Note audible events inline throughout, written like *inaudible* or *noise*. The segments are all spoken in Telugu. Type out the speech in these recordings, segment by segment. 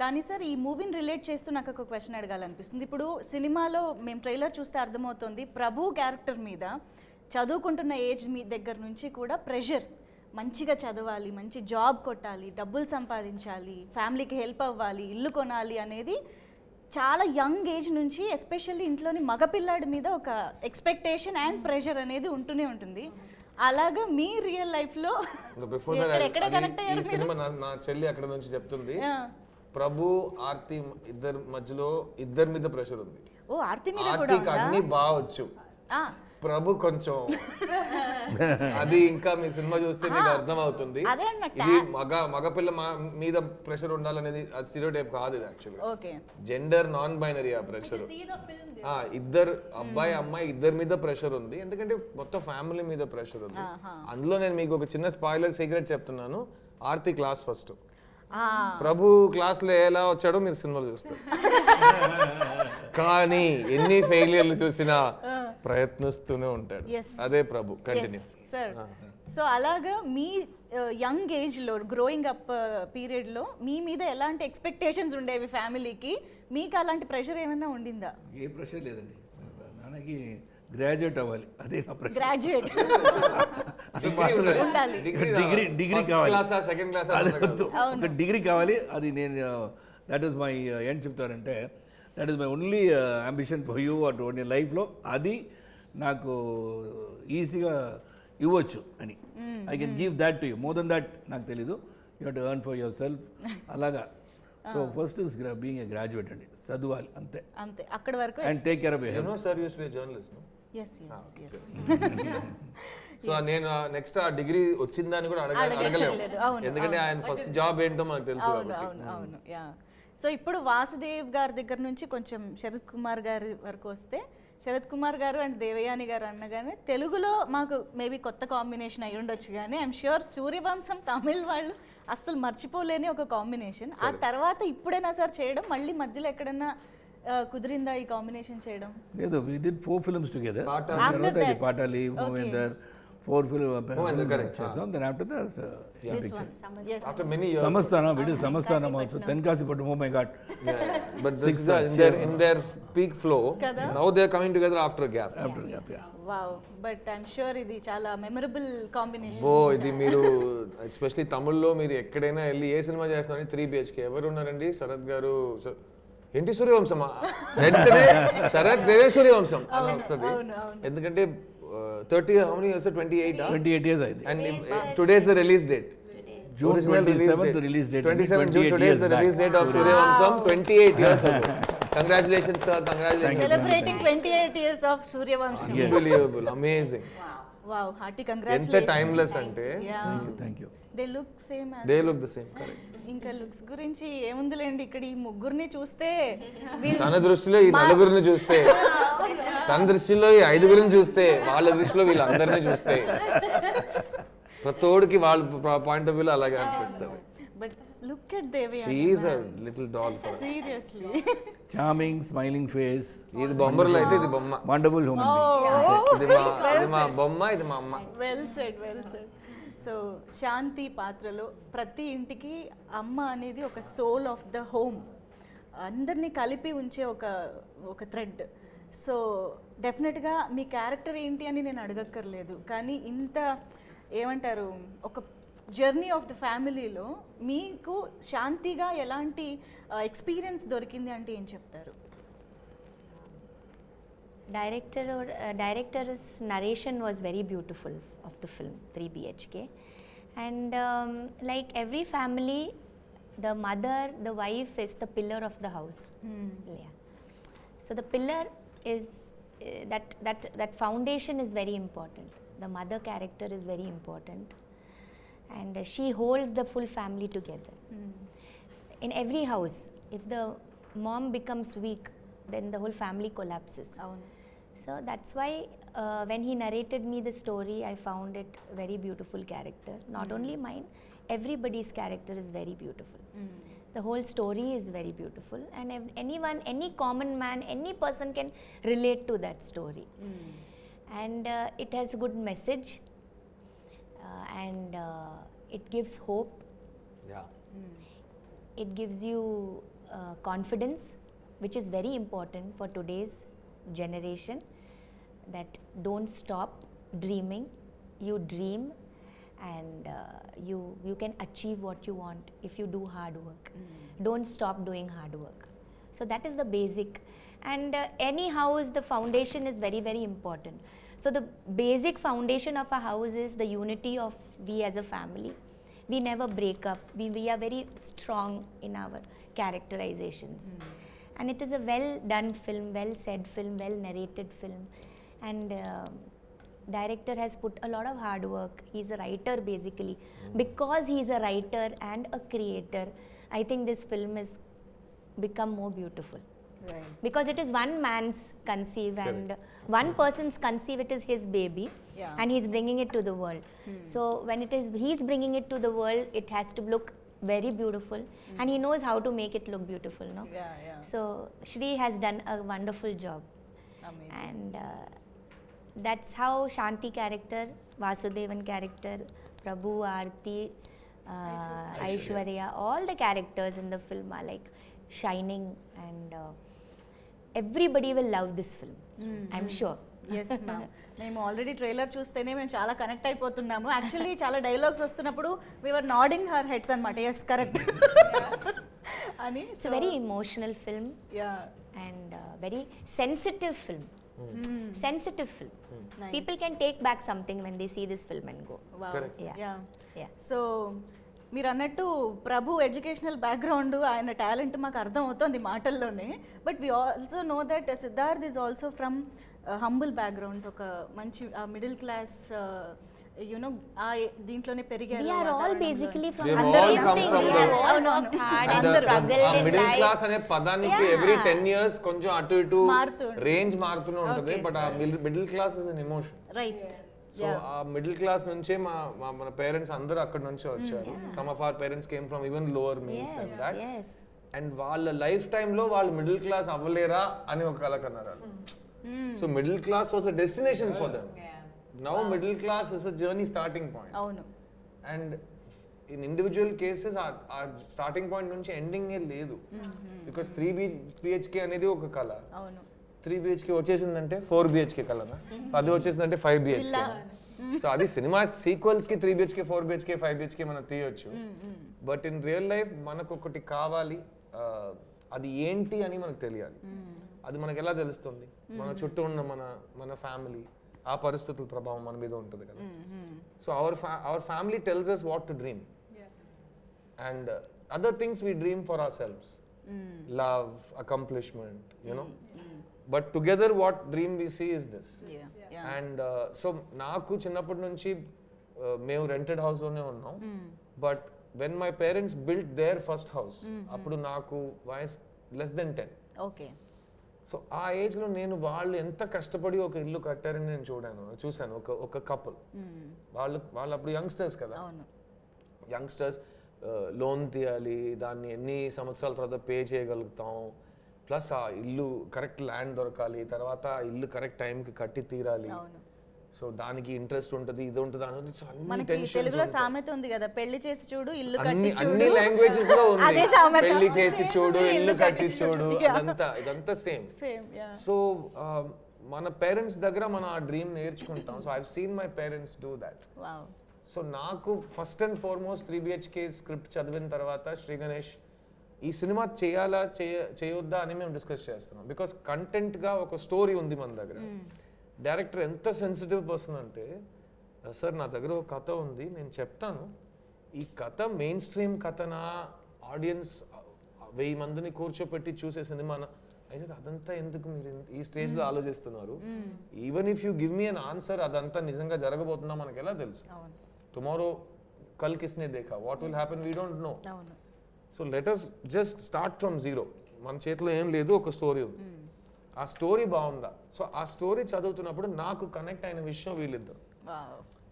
కానీ సార్ ఈ మూవీని రిలేట్ చేస్తూ నాకు ఒక క్వశ్చన్ అడగాలనిపిస్తుంది. ఇప్పుడు సినిమాలో మేము ట్రైలర్ చూస్తే అర్థమవుతుంది ప్రభు క్యారెక్టర్ మీద చదువుకుంటున్న ఏజ్ మీ దగ్గర నుంచి కూడా ప్రెషర్. మంచిగా చదవాలి మంచి జాబ్ కొట్టాలి డబ్బులు సంపాదించాలి ఫ్యామిలీకి హెల్ప్ అవ్వాలి ఇల్లు కొనాలి అనేది చాలా యంగ్ ఏజ్ నుంచి ఎస్పెషల్లీ ఇంట్లోని మగపిల్లాడి మీద ఒక ఎక్స్పెక్టేషన్ అండ్ ప్రెషర్ అనేది ఉంటూనే ఉంటుంది. అలాగా మీ రియల్ లైఫ్లో ఇంకా బిఫోర్ సినిమా నా చెల్లి అక్కడ నుంచి చెప్తుంది. ప్రభు ఆర్తి ఇద్దరు మధ్యలో ఇద్దరి మీద ప్రెషర్ ఉంది. ఓ ఆర్తి మీద కూడా ఆర్తికి అన్ని బావచ్చు ఆ, ప్రభు కొంచెం *laughs* అది ఇంకా మీ సినిమా చూస్తే మీకు అర్థం అవుతుంది అదే ఇది మగ మగపిల్ల మా- మీద ప్రెషర్ ఉండాలనేది అది స్టీరియో టైప్ కాదు ఇది యాక్చువల్గా ఓకే. జెండర్ నాన్ బైనరీ ఆ ప్రెషర్ ఇద్దరు అబ్బాయి అమ్మాయి ఇద్దరి మీద ప్రెషర్ ఉంది. ఎందుకంటే మొత్తం ఫ్యామిలీ మీద ప్రెషర్ ఉంది. అందులో నేను మీకు ఒక చిన్న స్పాయిలర్ సీక్రెట్ చెప్తున్నాను. ఆర్తి క్లాస్ ఫస్ట్ ప్రభు క్లాస్లో ఎలా వచ్చాడో మీరు సినిమాలో చూస్తారు. *laughs* కానీ ఎన్ని ఫెయిలియర్లు చూసినా ప్రయత్నిస్తూనే ఉంటాడు. అదే ప్రభు కంటిన్యూ సార్ సో అలాగా మీ యంగ్ ఏజ్లో గ్రోయింగ్ అప్ పీరియడ్లో మీ మీద ఎలాంటి ఎక్స్పెక్టేషన్స్ ఉండేవి ఫ్యామిలీకి మీకు అలాంటి ప్రెషర్ ఏమైనా ఉండిందా? ఏ ప్రెషర్ లేదండి. నాన్నకి గ్రాడ్యుయేట్ అవ్వాలి. అదే నా ప్రెషర్ గ్రాడ్యుయేట్ *laughs* ఉండాలి. డిగ్రీ డిగ్రీ కావాలి. క్లాసా సెకండ్ క్లాస్ అది వద్దు. ఒక డిగ్రీ కావాలి. అది నేను దట్ ఈస్ మై ఏం చెప్తారంటే that is my only ambition for you at నీ లైఫ్లో అది నాకు ఈజీగా ఇవ్వచ్చు అని. I can give that to you more than that నాకు తెలీదు. You to earn for yourself అలాగా. So first is being a graduate అండి చదవాలి అంతే అంతే. అక్కడ వరకు and take care of no sir use be journalist so నేను నెక్స్ట్ ఆ డిగ్రీ వచ్చిందని కూడా అడగ అడగలేము. లేదు. అవును, ఎందుకంటే ఆయన ఫస్ట్ జాబ్ ఏంటో మనకు తెలుసు అవును కాబట్టి. అవును అవును యా సో ఇప్పుడు వాసుదేవ్ గారి దగ్గర నుంచి కొంచెం శరత్ కుమార్ గారి వరకు వస్తే శరత్ కుమార్ గారు అండ్ దేవయాని గారు అనగానే తెలుగులో మాకు మేబీ కొత్త కాంబినేషన్ అయి ఉండొచ్చు కానీ ఐఎమ్ ష్యూర్ సూర్యవంశం తమిళ్ వాళ్ళు అస్సలు మర్చిపోలేని ఒక కాంబినేషన్ ఆ తర్వాత ఇప్పుడైనా సార్ చేయడం? మళ్ళీ మధ్యలో ఎక్కడైనా ఆ, కుదిరిందా ఈ కాంబినేషన్ చేయడం? లేదు we did four films together పాటాలి. మూవేందర్ ఫోర్ ఫిల్మ్ చేస్తాం then after that yes after many years సమస్థానం విడి సమస్థానం also Tenkasipattanam oh my god but this is in there in there peak flow? Now they are coming together after gap after gap yeah wow but ఇది చాలా మెమరబుల్ కాంబినేషన్ ఓ ఇది మీరు ఎస్పెషలీ తమిళ్ళో మీరు ఎక్కడైనా వెళ్ళి ఏ సినిమా చేస్తున్నారని త్రీ బిహెచ్కే ఎవరు ఉన్నారండి? శరత్ గారు ఏంటి సూర్యవంశమా? వెంటనే శరత్ దేవే సూర్యవంశం. అని వస్తుంది. ఎందుకంటే Uh, 30, how many years? 28, huh? 28 years, I think. And uh, today is the release date. June 27th, the release date. 27th June, today is the release date of Surya Vamsam, 28 years *laughs* ago. Congratulations, sir. Congratulations. Celebrating 28 years of Surya Vamsam. Unbelievable. Amazing. Wow. Wow hearty ఎంత కంగ్రాచులేషన్ టైమ్లెస్ అంటే. Thank you they look same they look the same correct ఇంకా లుక్స్ గురించి ఏముందిలేండి ఇక్కడ ఈ ముగ్గురిని చూస్తే తన దృష్టిలో ఈ నలుగురిని చూస్తే. *laughs* తన దృష్టిలో ఈ ఐదుగురిని చూస్తే వాళ్ళ దృష్టిలో వీళ్ళందరినీ చూస్తే. ప్రతోడికి వాళ్ళ పాయింట్ ఆఫ్ వ్యూలో అలాగే అనిపిస్తుంది. But look at Devi she is a little doll for seriously charming smiling face ఇది బొమ్మరులు అయితే ఇది బొమ్మ. వండర్ఫుల్ హ్యూమన్ ఇది మా ఇది మా బొమ్మ ఇది మా అమ్మ. Well said well said so Shanti పాత్రలో ప్రతి ఇంటికి అమ్మ అనేది ఒక సోల్ ఆఫ్ ద హోమ్ అందరినీ కలిపి ఉంచే ఒక ఒక థ్రెడ్ సో డెఫినెట్గా మీ క్యారెక్టర్ ఏంటి అని నేను అడగక్కర్లేదు. కానీ ఇంత ఏమంటారు ఒక జర్నీ ఆఫ్ ద ఫ్యామిలీలో మీకు శాంతిగా ఎలాంటి ఎక్స్పీరియన్స్ దొరికింది అంటే ఏం చెప్తారు? Director directors narration was very beautiful of the film three BHK. And like every family the mother the wife is the pillar of the house. ఇల్లయా so the pillar is that that that foundation is very important the mother character is very important and she holds the full family together. Mm. In every house, if the mom becomes weak, then the whole family collapses. Oh. So that's why uh, when he narrated me the story, I found it very beautiful character. Not mm. only mine, everybody's character is very beautiful. Mm. The whole story is very beautiful, and anyone, any common man, any person can relate to that story. Hmm. And uh, it has good message and uh, it gives hope. Yeah it gives you uh, confidence, which is very important for today's generation. That don't stop dreaming. You dream, and uh, you you can achieve what you want if you do hard work. Don't stop doing hard work. So that is the basic. And uh, any house, the foundation is very very important. So the basic foundation of a house is the unity of we as a family. We never break up. We, we are very strong in our characterizations. And it is a well done film, well said film, well narrated film. And um director has put a lot of hard work. He's a writer basically. Because he's a writer and a creator, I think this film has become more beautiful right. because it is one man's conceive and one person's conceive it is his baby yeah. and he's bringing it to the world hmm. so when it is he's bringing it to the world it has to look very beautiful hmm. and he knows how to make it look beautiful no yeah, yeah. so shri has done a wonderful job Amazing. and uh, that's how shanti character vasudevan character prabhu arti uh, Aishwarya. all the characters in the film are like shining and uh, everybody will love this film I'm sure మేము ఆల్రెడీ ట్రైలర్ చూస్తేనే మేము చాలా కనెక్ట్ అయిపోతున్నాము. యాక్చువల్లీ చాలా డైలాగ్స్ వస్తున్నప్పుడు వీఆర్ నాడింగ్ హర్ హెడ్స్ అనమాట ఎస్ కరెక్ట్ అని so very emotional film and very sensitive film sensitive film people can take back something when they see this film and go so మీరు అన్నట్టు ప్రభు ఎడ్యుకేషనల్ బ్యాక్గ్రౌండ్ ఆయన టాలెంట్ మాకు అర్థం అవుతుంది మాటల్లోనే but we also know that Siddharth is also from humble backgrounds ఒక మంచి మిడిల్ క్లాస్ యునో ఆ దీంట్లోనే పెరిగారు మిడిల్. క్లాస్ అనే పదానికి. ఎవ్రీ టెన్ ఇయర్స్ కొంచెం అటు ఇటు. రేంజ్ మారుతూనే ఉంటుంది. బట్ ఆ middle class is emotion right so ఆ మిడిల్ క్లాస్ నుంచే మా మా- మన పేరెంట్స్ అందరూ అక్కడ నుంచే వచ్చారు. Some of our parents came from even lower means then that and వాళ్ళ లైఫ్ టైంలో వాళ్ళు మిడిల్ క్లాస్ అవ్వలేరా అని ఒక కళ కన్నారు so middle class was a destination for them now middle class is a journey starting point అవును. అండ్ ఇన్ ఇండివిజువల్ కేసెస్ ఆ స్టార్టింగ్ పాయింట్ నుంచి ఎండింగ్ ఏ లేదు. బికాస్ త్రీ బి బిహెచ్కే అనేది ఒక కళ. అవును. త్రీ బిహెచ్కే వచ్చేసిందంటే ఫోర్ బిహెచ్కే కలనా? అది వచ్చేసిందంటే ఫైవ్ బిహెచ్కే సో అది cinema సీక్వెల్స్కి three BHK four BHK five BHK మనం తీయొచ్చు. బట్ ఇన్ రియల్ లైఫ్ మనకు ఒకటి కావాలి అది ఏంటి అని మనకు తెలియాలి. అది మనకు ఎలా తెలుస్తుంది? మన చుట్టూ ఉన్న మన మన ఫ్యామిలీ ఆ పరిస్థితుల ప్రభావం మన మీద ఉంటుంది కదా. So our our family tells us what to dream and other things we dream for ourselves love accomplishment you know but together what dream we see is this. And so నాకు చిన్నప్పటి నుంచి uh, మేము రెంటెడ్ హౌస్లోనే ఉన్నాం. But when my parents build their first house అప్పుడు నాకు వయస్ less than ten okay so ఆ ఏజ్లో నేను వాళ్ళు ఎంత కష్టపడి ఒక ఇల్లు కట్టారని నేను చూడాను చూశాను. ఒక ఒక కపుల్ వాళ్ళు వాళ్ళు అప్పుడు యంగ్స్టర్స్ కదా. అవును. యంగ్స్టర్స్ లోన్ తీయాలి దాన్ని ఎన్ని సంవత్సరాల తర్వాత పే చేయగలుగుతాం? ప్లస్ ఆ ఇల్లు కరెక్ట్ ల్యాండ్ దొరకాలి తర్వాత ఇల్లు కరెక్ట్ టైంకి కట్టి తీరాలి. సో దానికి ఇంట్రెస్ట్ ఉంటుంది ఇది ఉంటుంది అని అన్ని తెలుగులో సామెత ఉంది కదా పెళ్ళి చేసి చూడు ఇల్లు అన్ని కట్టి అన్ని లాంగ్వేజెస్లో ఉంది. పెళ్ళి చేసి *laughs* చూడు ఇల్లు కట్టి చూడు. అదంతా ఇదంతా సేమ్ సో మన పేరెంట్స్ దగ్గర మనం ఆ డ్రీమ్ నేర్చుకుంటాం. So I seen my parents do that so నాకు first and foremost three BHK script చదివిన తర్వాత శ్రీ గణేష్ ఈ సినిమా చేయాలా చేయ చేయొద్దా అని మేము డిస్కస్ చేస్తున్నాం. బికాస్ కంటెంట్గా ఒక స్టోరీ ఉంది మన దగ్గర. డైరెక్టర్ ఎంత సెన్సిటివ్ పర్సన్ అంటే సార్ నా దగ్గర ఒక కథ ఉంది నేను చెప్తాను. ఈ కథ మెయిన్ స్ట్రీమ్ కథనా ఆడియన్స్ వెయ్యి మందిని కూర్చోపెట్టి చూసే సినిమానా? అయితే అదంతా ఎందుకు మీరు ఈ స్టేజ్లో ఆలోచిస్తున్నారు? Even if you give me an answer అదంతా నిజంగా జరగబోతుందా? మనకు ఎలా తెలుసు టుమారో కల్ కిస్నే దేఖా? What will happen we don't know so let us just start from zero మన చేతిలో ఏం లేదు ఒక స్టోరీ ఉంది. ఆ స్టోరీ బాగుందా? సో ఆ స్టోరీ చదువుతున్నప్పుడు నాకు కనెక్ట్ అయిన విషయం వీళ్ళిద్దరు.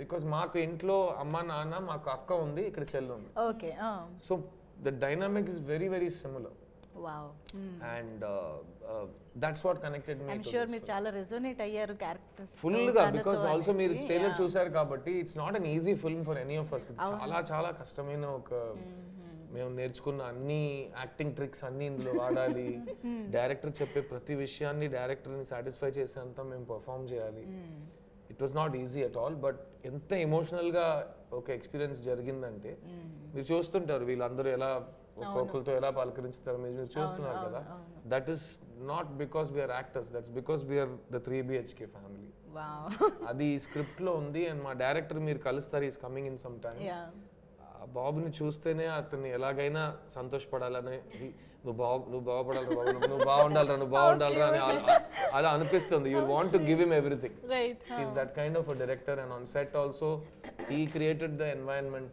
బికాస్ మాకు ఇంట్లో అమ్మ నాన్న మాకు అక్క ఉంది ఇక్కడ చెల్లి ఉంది. Okay so the dynamic is very very similar and that's what connected me sure మీరు చాలా రెజోనేట్ అయ్యారు క్యారెక్టర్స్ ఫుల్గా బికాస్ ఆల్సో మీరు ట్రైలర్ చూసారు కాబట్టి it's not an easy film for any of us చాలా చాలా కష్టమైన ఒక మేము నేర్చుకున్న అన్ని యాక్టింగ్ ట్రిక్స్ అన్ని ఇందులో వాడాలి. *laughs* డైరెక్టర్ చెప్పే ప్రతి విషయాన్ని డైరెక్టర్ని సాటిస్ఫై చేసేంత మేము పర్ఫామ్ చేయాలి. It was not easy at all but ఎంత ఎమోషనల్గా ఒక ఎక్స్పీరియన్స్ జరిగిందంటే మీరు చూస్తుంటారు వీళ్ళందరూ ఎలా ఒక్కొక్కరితో ఎలా పలకరించుతారు మీరు మీరు చూస్తున్నారు కదా. That is not because we're actors that's because we're the three BHK family అది స్క్రిప్ట్లో ఉంది అండ్ మా డైరెక్టర్ మీరు కలుస్తారు is coming in some time ఆ బాబుని చూస్తేనే అతన్ని ఎలాగైనా సంతోషపడాలని "హీ, నువ్వు బాగు నువ్వు బాగుపడాలి బాబు నువ్వు బాగుండాలరా నువ్వు బాగుండాలరా అని అలా- అనిపిస్తుంది. You want to give him everything is that kind of director and on set also he created the environment